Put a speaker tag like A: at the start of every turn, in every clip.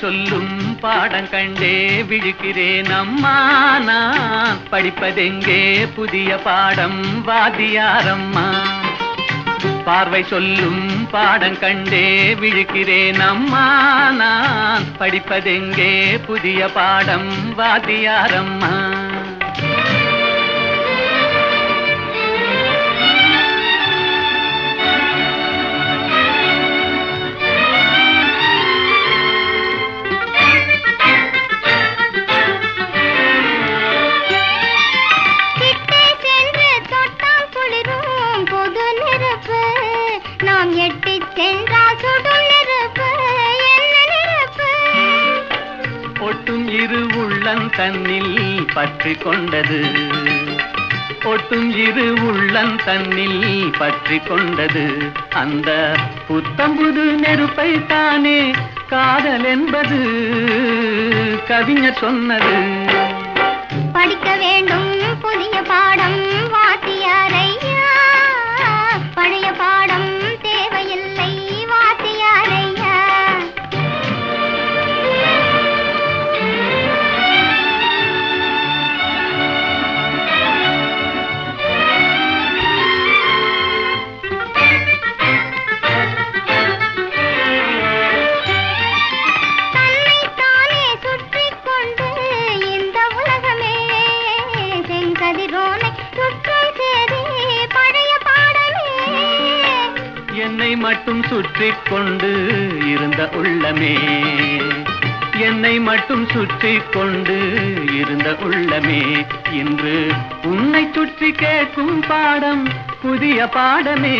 A: சொல்லும் பாடம் கண்டே விழுக்கிறேன். அம்மா நான் படிப்பதெங்கே? புதிய பாடம் வாதியாரம்மா பார்வை சொல்லும் பாடம் கண்டே விழுக்கிறேன். அம்மா நான் படிப்பதெங்கே? புதிய பாடம் வாதியாரம்மா தன்னில் பற்றி கொண்டது ஒட்டும் இரு உள்ளம் தன்னில் பற்றி கொண்டது அந்த புத்தம்புது நெருப்பை தானே காதல் என்பது கவிஞர் சொன்னது.
B: படிக்க வேண்டும் புதிய பாடம் வாத்தியாரையா. பழைய பாடம்
A: என்னை மட்டும் சுற்றி கொண்டு இருந்த உள்ளமே. என்னை மட்டும் சுற்றி கொண்டு இருந்த உள்ளமே. இன்று உன்னை சுற்றி கேட்கும் பாடம் புதிய பாடமே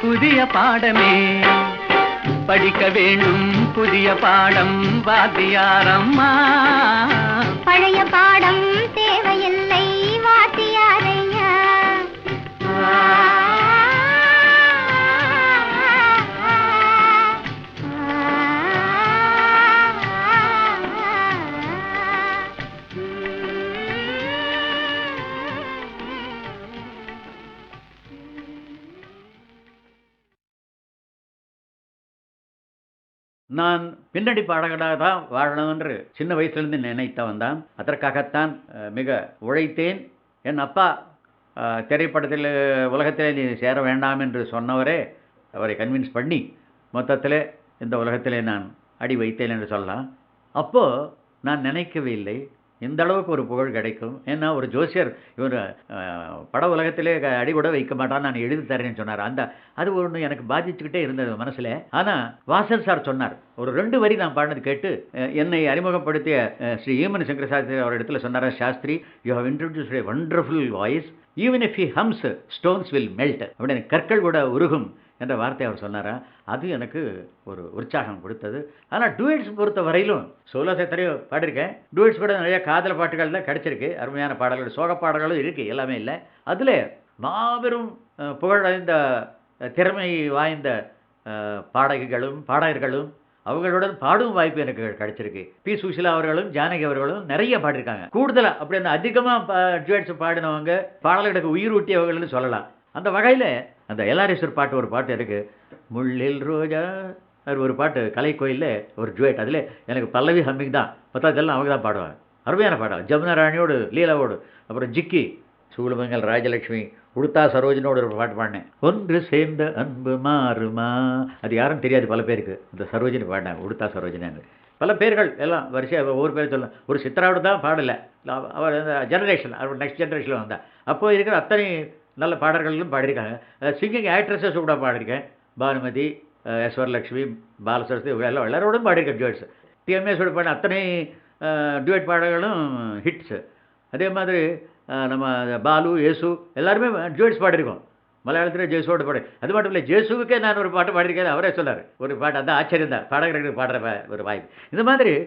A: புதிய பாடமே. படிக்க வேண்டும் புதிய பாடம் வாத்தியாரம்மா.
B: பழைய பாடம் தேவையில்லை.
C: நான் பின்னணி பாடகனாக தான் வாழணும் என்று சின்ன வயசுலேருந்து நினைத்தவன் தான் அதற்காகத்தான் மிக உழைத்தேன். என் அப்பா திரைப்படத்தில் உலகத்திலே நீ சேர வேண்டாம் என்று சொன்னவரே அவரை கன்வின்ஸ் பண்ணி மொத்தத்தில் இந்த உலகத்திலே நான் அடி வைத்தேன் என்று சொல்லலாம். அப்போது நான் நினைக்கவே இல்லை. இந்த அளவுக்கு ஒரு புகழ் கிடைக்கும். ஏன்னா ஒரு ஜோசியர் இவர் பட உலகத்திலே அடிபட வைக்க மாட்டான் நான் எழுதி தரேன்னு சொன்னார். அந்த அது ஒன்று எனக்கு பாதிச்சுக்கிட்டே இருந்தது மனசில். ஆனால் வாசல் சார் சொன்னார். ஒரு ரெண்டு வரி நான் பாடினது கேட்டு என்னை அறிமுகப்படுத்திய ஸ்ரீ ஈமன் சங்கர சாஸ்திரி அவர் இடத்துல சொன்னார் Shastri you have introduce a wonderful voice even if he hums stones will melt அப்படின்னு கற்கள் கூட உருகும். என்ற வார்த்தை அவர் சொன்னாரா? அது எனக்கு ஒரு உற்சாகம் கொடுத்தது. ஆனால் டூயட்ஸ் பொறுத்த வரையிலும் சோலோ எத்தனையோ பாடியிருக்கேன். டூயட்ஸ் கூட நிறைய காதல் பாட்டுகள் தான் கிடச்சிருக்கு. அருமையான பாடல்கள் சோக பாடல்களும் இருக்குது எல்லாமே இல்லை. அதில் மாபெரும் புகழடைந்த திறமை வாய்ந்த பாடகிகளும் பாடகர்களும் அவங்களுடன் பாடும் வாய்ப்பு எனக்கு கிடைச்சிருக்கு. பி. சுஷிலா அவர்களும் ஜானகி அவர்களும் நிறைய பாடியிருக்காங்க. கூடுதலாக அப்படி அந்த அதிகமாக டுவேட்ஸ் பாடினவங்க பாடல்களுக்கு உயிர் ஊட்டியவர்கள்னு சொல்லலாம். அந்த வகையில் அந்த எல்ஆர்எஸ்வர் பாட்டு ஒரு பாட்டு இருக்கு. முள்ளில் ரோஜா அது ஒரு பாட்டு கலை கோயிலில் ஒரு ஜுவேட் அதில் எனக்கு பல்லவி ஹம்மிங் தான். மற்றதெல்லாம் அவங்க தான் பாடுவாங்க. அருமையான பாடம் ஜமுனா ராணியோடு லீலாவோடு அப்புறம் ஜிக்கி சூளுமங்கல் ராஜலட்சுமி உடுத்தா சரோஜனோட ஒரு பாட்டு பாடினேன். ஒன்று சேர்ந்த அன்பு மாறுமா? அது யாரும் தெரியாது பல பேருக்கு. இந்த சரோஜினி பாடினாங்க உடுத்தா சரோஜினி பல பேர்கள் எல்லாம் வரிசையாக ஒவ்வொரு பேர் சொல்லலாம் ஒரு சித்ராவோட தான் பாடலை. அவ- அவர் அந்த ஜெனரேஷன் அவர் நெக்ஸ்ட் ஜெனரேஷனில் வந்தால் அப்போ இருக்கிற அத்தனை நல்ல பாடல்களும் பாடியிருக்காங்க. சிங்கிங் ஆக்ட்ரஸஸ் கூட பாடியிருக்கேன். பானுமதி எஸ் வரலட்சுமி பாலசரஸ்வதி எல்லாம் எல்லாரோடும் பாடியிருக்கேன் டியூட்ஸ் டிஎம்எஸோட பாடின அத்தனை டியூட் பாடல்களும் ஹிட்ஸு அதே மாதிரி நம்ம பாலு ஏசு எல்லாருமே டியூட்ஸ் பாடியிருக்கோம். மலையாளத்தில் ஜேசுவோட பாடு. அது மட்டும் இல்லை ஜேசுவுக்கே நான் ஒரு பாட்டு பாடியிருக்கேன் அவரே சொன்னார் ஒரு பாட்டு அந்த ஆச்சரியம் தான். பாடகர்களுக்கு பாடுற ஒரு வாய்ப்பு. இந்த மாதிரி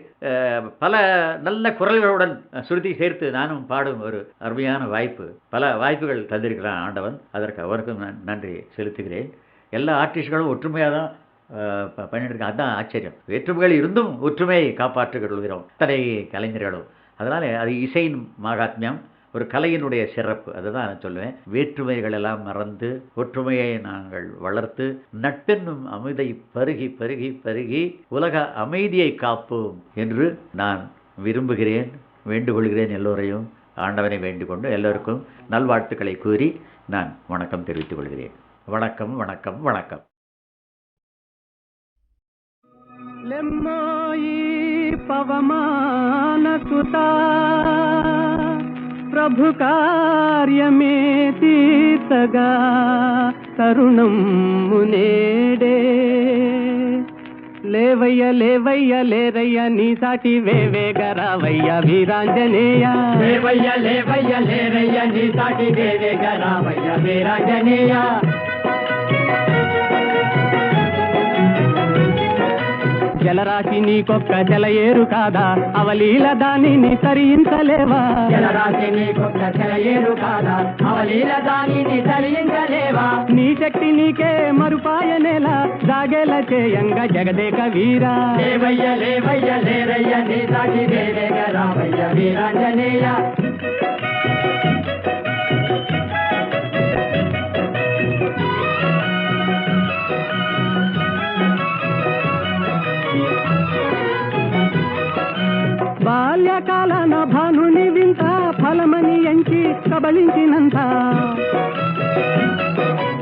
C: பல நல்ல குரல்களுடன் சுருதி சேர்த்து நானும் பாடும் ஒரு அருமையான வாய்ப்பு. பல வாய்ப்புகள் தந்திருக்கிறான் ஆண்டவன். அதற்கு அவருக்கும் நான் நன்றி செலுத்துகிறேன். எல்லா ஆர்டிஸ்ட்களும் ஒற்றுமையாக தான் அஹ், ப- ஆச்சரியம். வேற்றுமைகள் இருந்தும் ஒற்றுமையை காப்பாற்றிக் கொள்கிறோம் அத்தனை கலைஞர்களும். அதனால் அது இசையின் மகாத்மியம். ஒரு கலையினுடைய சிறப்பு அதுதான் நான் சொல்லுவேன். வேற்றுமைகள் எல்லாம் மறந்து ஒற்றுமையை நாங்கள் வளர்த்து நட்பென்னும் அமைதை பருகி பருகி பருகி உலக அமைதியை காப்போம் என்று நான் விரும்புகிறேன் வேண்டுகொள்கிறேன் எல்லோரையும். ஆண்டவனை வேண்டுகொண்டு எல்லோருக்கும் நல்வாழ்த்துக்களை கூறி நான் வணக்கம் தெரிவித்துக் கொள்கிறேன். வணக்கம் வணக்கம் வணக்கம்.
D: லெம்மாயி பவமான சுதா. ప్రభు కార్యమే తీర్చగా తరుణం మునేడే. లేవయ్య లేవయ్య లేరయ్య నీ సాటి వేవేగరావయ్య వీరాంజనేయ. లేవయ్య లేవయ్య లేరయ్య నీ సాటి వేవేగరావయ్య వీరాంజనేయ. జలరాశి నీకొక్క జలయేరు కాదా? అవలీల దానిని తరించలేవా జలరాశి నీకొక్క జలయేరు కాదా? అవలీల దానిని తరించలేవా నీ శక్తి నీకే మరుపాయనేలా జాగేల చేయంగ జగదేక వీరా. లేవయ్య లేవయ్య లేరయ్య నీ సాటి రావయ్య వీరాంజనేయ. వింత ఎంచి కబలించినంత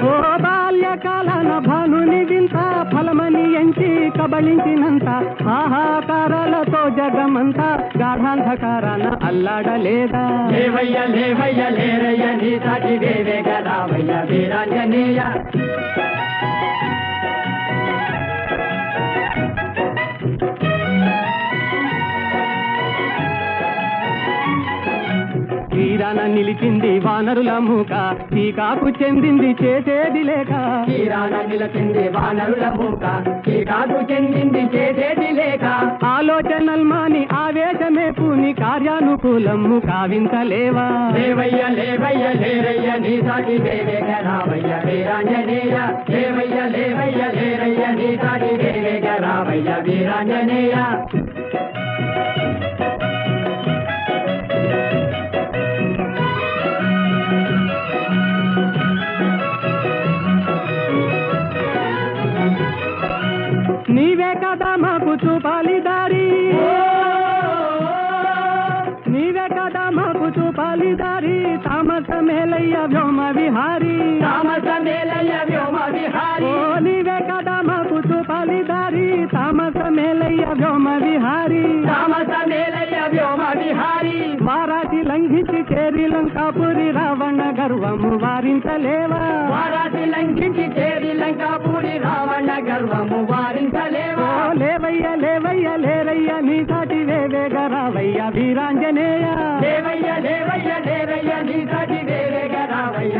D: ఓ బాల్యకాలన భానుని వింత ఫలమని ఎంచి కబలించినంత ఆహాకారాలతో జగమంతా గాఢాంధకారాన అల్లాడలేదా? లేవయ్య లేవయ్య లేరయ్య నీ సాటి దేవే గదావయ్య వీరాంజనేయ నిలిచింది వానరుల మూక. టీకాకు చెందింది చేసేది లేక. తీరాన నిలిచింది వానరుల మూక. టీకాకు చెందింది చేసేది లేక. ఆలోచనల్ మాని ఆవేశమే పూని కార్యానుకూలము కావించలేవా లేవయ్య లేవయ్య లేరయ్య నీ సాటి దేవేగ రావయ్య. వీరాంజనేయ లేవయ్య లేవయ్య లేరయ్య నీ సాటి దేవేగ వీరాంజనేయ. వారాటి లంఘించి చేరి లంకాపురి రావణ గర్వము వారించలేవా? వారాటి లంఘించి చేరి లంకాపురి రావణ గర్వము వారించలేవా? లేవయ్య లేవయ్య లేరయ్య నీ సాటి వేవేగ రావయ్య వీరాంజనేయ. లేవయ్య లేవయ్య లేరయ్య నీ సాటి వేవేగ రావయ్య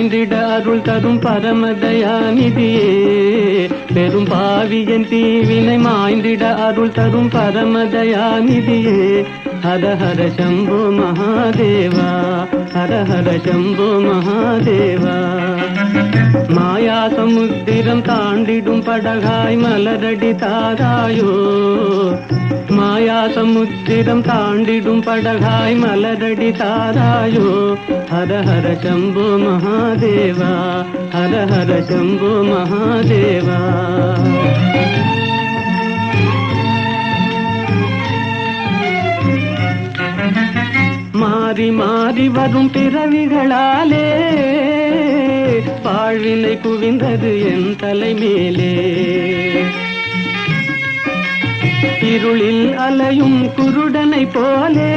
D: ஆய்ந்திட அருள் தரும் பரமதயாநிதியே. பெரும் பாவியன் தீவினை மாய்ந்திட அருள் தரும் பரமதயாநிதியே. ஹர ஹர சம்போ மகாதேவா. ஹர ஹர சம்போ மகாதேவா மாயா சமுத்திரம் தாண்டிடும் படகாய் மலரடி தாராயோ மாயா சமுத்திரம் தாண்டிடும் படகாய் மலரடி தாராயோ ஹர ஹர சம்போ மகாதேவா ஹர ஹர சம்போ மகாதேவா
A: மாறி மாறி வரும் பிறவிகளாலே வாழ்வினை குவிந்தது என் தலைமேலே. இருளில் அலையும் குருடனை போலே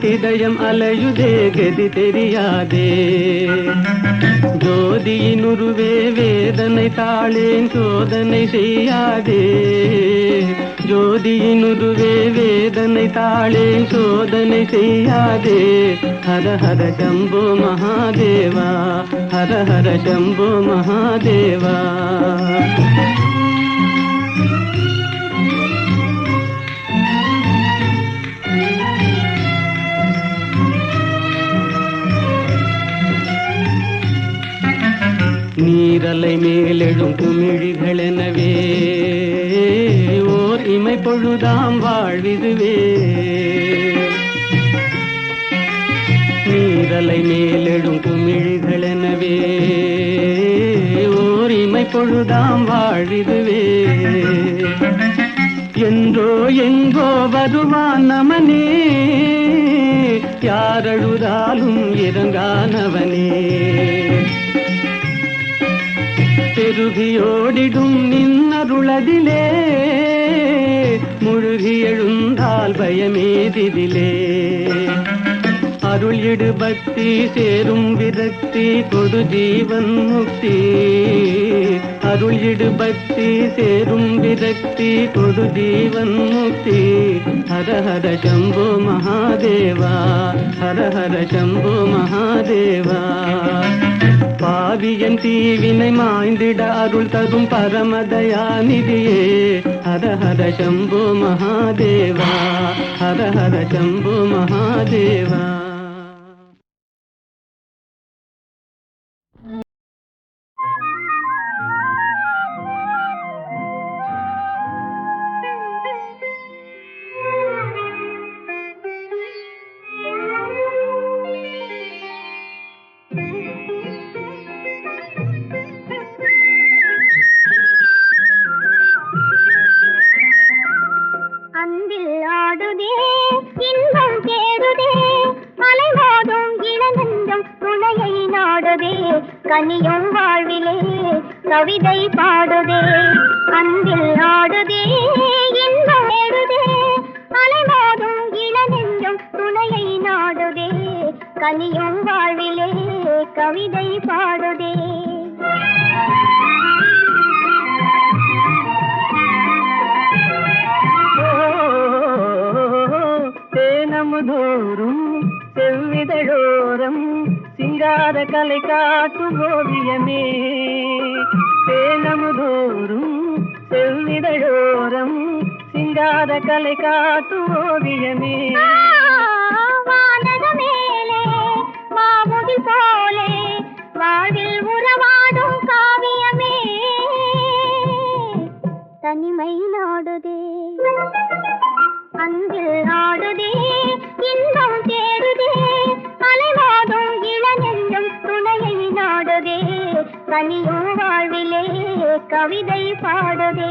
A: இதயம் அலையுதே கதி தெரியாதே. ஜோதியினுருவே வேதனை தாளேன் சோதனை செய்யாதே. ஜோதியினுருவே வேதனை தாளேன் சோதனை செய்யாதே ஹர ஹர சம்போ மகாதேவா ஹர ஹர சம்போ மகாதேவா நீரலை மேலெழும் குமிழிகளெனவே இனிமை பொழுதாம் வாழ்விதுவே. நீரலை மேலெழும் குமிழ்களெனவே. ஓரிமை பொழுதாம் வாழ்விதுவே. என்றோ எங்கோ வருவான் நமனே. யாரழுதாலும் இறங்கானவனே. பெருகியோடிடும் நின்னருளதிலே முழுகி எழுந்தால் பயமேதிதிலே. அருள் இடு பக்தி சேரும் விரக்தி கொடு ஜீவன் முக்தி. அருள் இடு பக்தி சேரும் விரக்தி கொடு ஜீவன் முக்தி. ஹர ஹர சம்போ மகாதேவா ஹர ஹர சம்போ மகாதேவா. பாவியன் தீவினை மாய்ந்திட அருள் தரும் பரமதயாநிதியே ஹர ஹர சம்போ மகாதேவா ஹர ஹர சம்போ மகாதேவா தேனமுதோறும் செவ்விதழோரம் சிங்கார கலை காட்டும் ஓவியமே. தேனமுதோறும் செவ்விதழோரம் சிங்கார கலை காட்டும் ஓவியமே.
E: போலே வாழ்வில் உறவாடும் காவியமே. தனிமை நாடுதே. அன்பில் ஆடுதே இன்பம் தேடுதே அலைவாதும் இளநெஞ்சம் துணையை நாடுதே கனியும் வாழ்விலே கவிதை பாடுதே.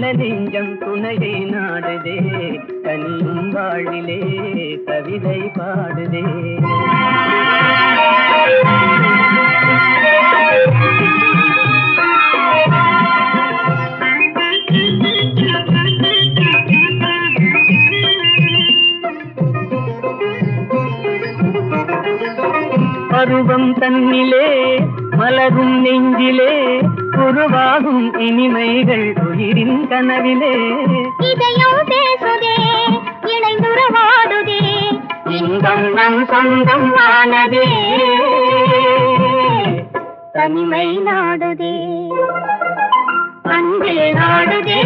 A: இளநெஞ்சம் துணையை நாடுதே தனியும் வாழிலே கவிதை பாடுதே. பருவம் தன்னிலே
F: மலரும் நெஞ்சிலே உருவாகும் இனிமைகள் உயிரின் கனவிலே.
E: இதயம் பேசுதே இணைந்துறவாடுதே.
F: இன்பம் நம் சொந்தம் ஆனதே. தனிமை
E: நாடுதே.
F: அன்பில் நாடுதே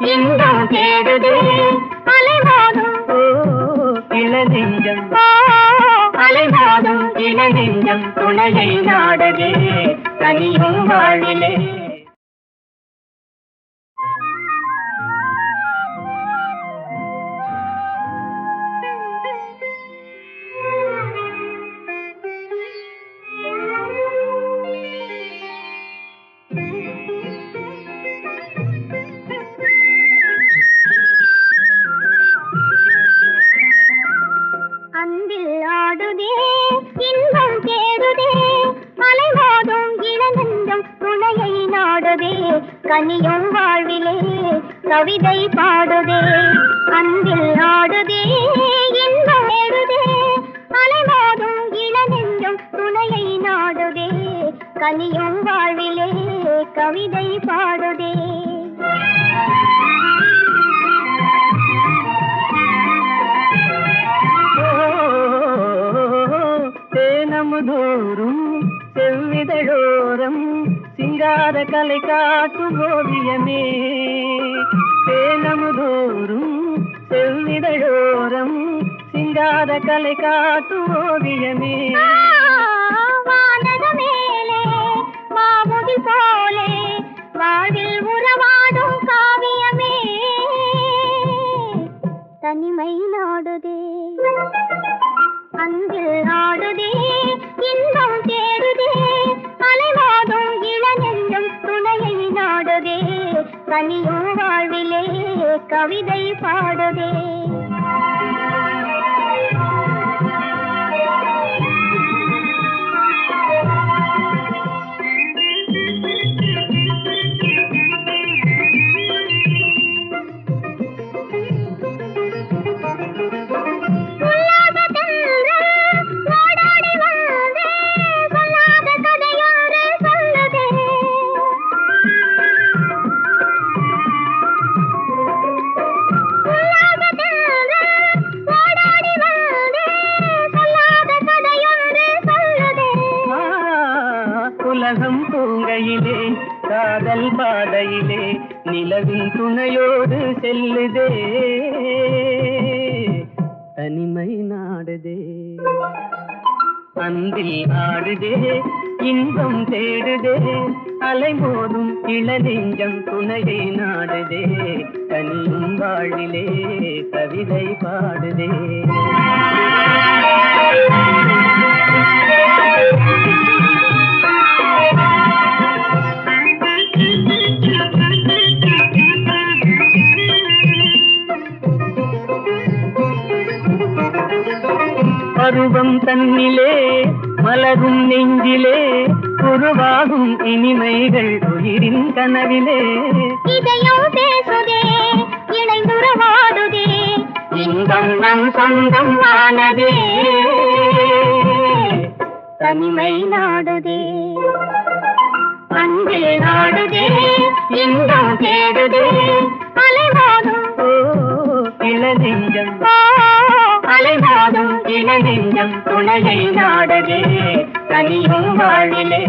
F: இன்பம் தேடுதே.
E: அலைமோதும்
F: ஓ இளநெஞ்சம்.
E: ஓ,
F: அலைமோதும் இளநெஞ்சம் துணையை நாடதே. தனியும் வாழிலே.
E: கனியும் வாழ்விலே கவிதை பாடுதே.
F: தேனமுதோறும் செவ்விதழோரம் சிங்கார கலை காட்டும் ஓவியமே. தேனமுதோறும் செவ்விதழோரம் சிங்கார கலை காட்டும் ஓவியமே.
E: மாமுதி போலே வாழ்வில் உறவாடும் காவியமே. தனிமை நாடுதே அன்பில் ஆடுதே இன்பம் தேடுதே அலைவாடும் இளநெஞ்சம் துணையை நாடுதே. தனியும் வாழ்விலே கவிதை பாடுதே.
F: நிலவின் துணையோடு செல்லுதே. தனிமை நாடுதே. அன்பில் ஆடுதே இன்பம் தேடுதே. அலைமோதும் இளநெஞ்சம் துணையை நாடுதே. தனியும் வாழிலே கவிதை பாடுதே. பருவம் தன்னிலே மலரும் நெஞ்சிலே உருவாகும் இனிமைகள் உயிரின் கனவிலே.
E: இதயம் பேசுதே இணைந்துறவாடுதே
F: இன்பம் நம் சொந்தம் ஆனதே. தனிமை
E: நாடுதே.
F: அன்பில் நாடுதே இன்பம் தேடுதே.
E: அலைவாதும்.
F: ஓ இளநெஞ்சம்.
E: ஓ,
F: அலைவாதும் இளநெஞ்சம் துணையை நாடதே. தனியும் வாழிலே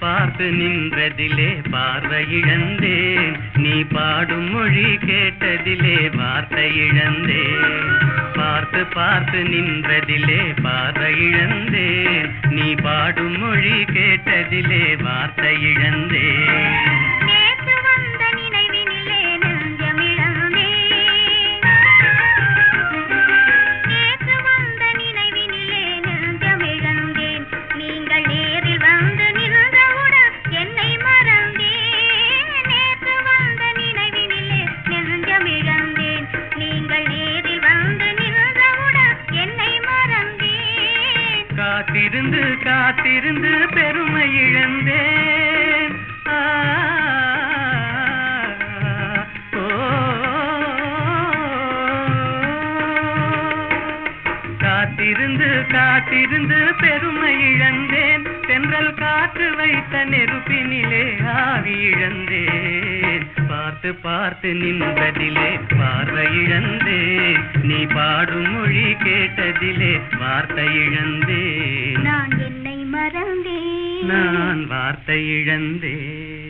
A: பார்த்து நின்றதிலே பார்வை இழந்தே. பாடும் மொழி கேட்டதிலே வார்த்தை இழந்தேன் பார்த்து பார்த்து நின்றதிலே பார்வை இழந்தேன் நீ பாடும் மொழி கேட்டதிலே வார்த்தை இழந்தேன்
E: நான்
A: வார்த்தை இழந்தேன்.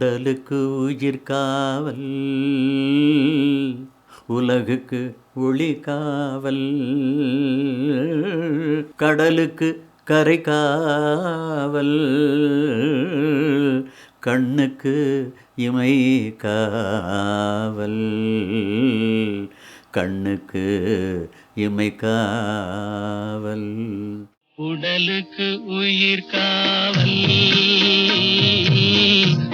G: உடலுக்கு உயிர் காவல் உலகுக்கு ஒளி காவல் கடலுக்கு கரை காவல் கண்ணுக்கு இமை காவல் கண்ணுக்கு இமை காவல்.
A: உடலுக்கு உயிர் காவல்.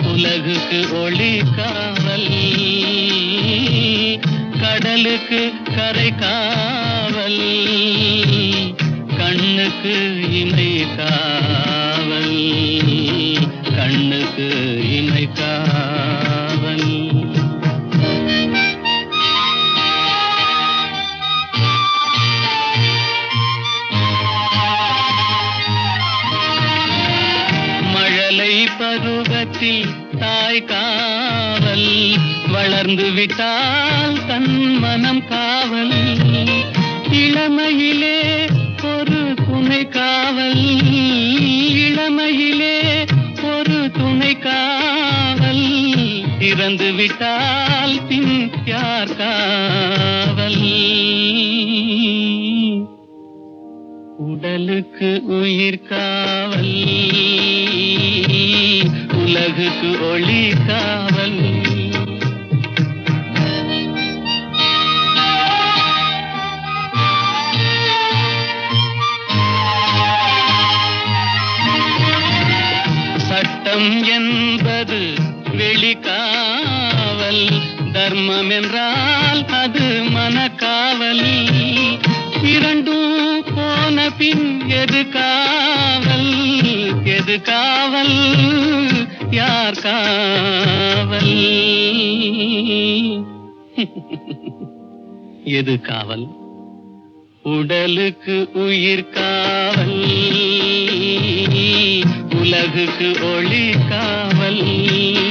A: உலகுக்கு ஒளி காவல். கடலுக்கு கரை காவல். கண்ணுக்கு இணை காவல். கண்ணுக்கு இணை காவல் தாய் காவல் வளர்ந்து விட்டால் தன் மனம் காவல். இளமையிலே ஒரு துணை காவல். இளமையிலே ஒரு துணை காவல். இறந்து விட்டால் பின் யார் காவல்? உடலுக்கு உயிர் காவல். உலகுக்கு ஒளி காவல். சட்டம் என்பது வெளிக்காவல். தர்மம் என்றால் அது மனக்காவல். இரண்டும் போன பின் எது காவல்? எது காவல்? யார் காவல்? எது காவல்? உடலுக்கு உயிர் காவல். உலகுக்கு ஒளி காவல்.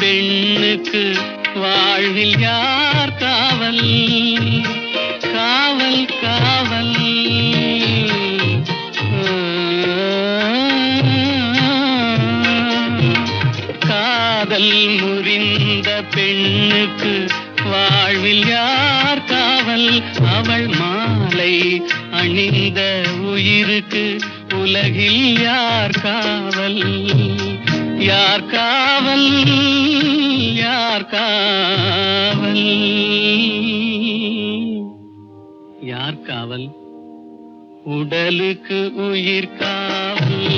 A: பெண்ணுக்கு வாழ்வில் யார் காவல்? காவல் காவல். காதல் முறிந்த பெண்ணுக்கு வாழ்வில் யார் காவல்? அவள் மாலை அணிந்த உயிருக்கு உலகில் யார் காவல்? யார் காவல்? யார் காவல்? யார் காவல்? உடலுக்கு உயிர் காவல்.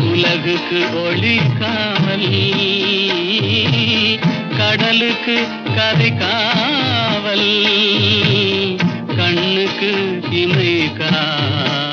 A: உலகுக்கு ஒளி காவல். கடலுக்கு கதை காவல். கண்ணுக்கு இமை காவல்.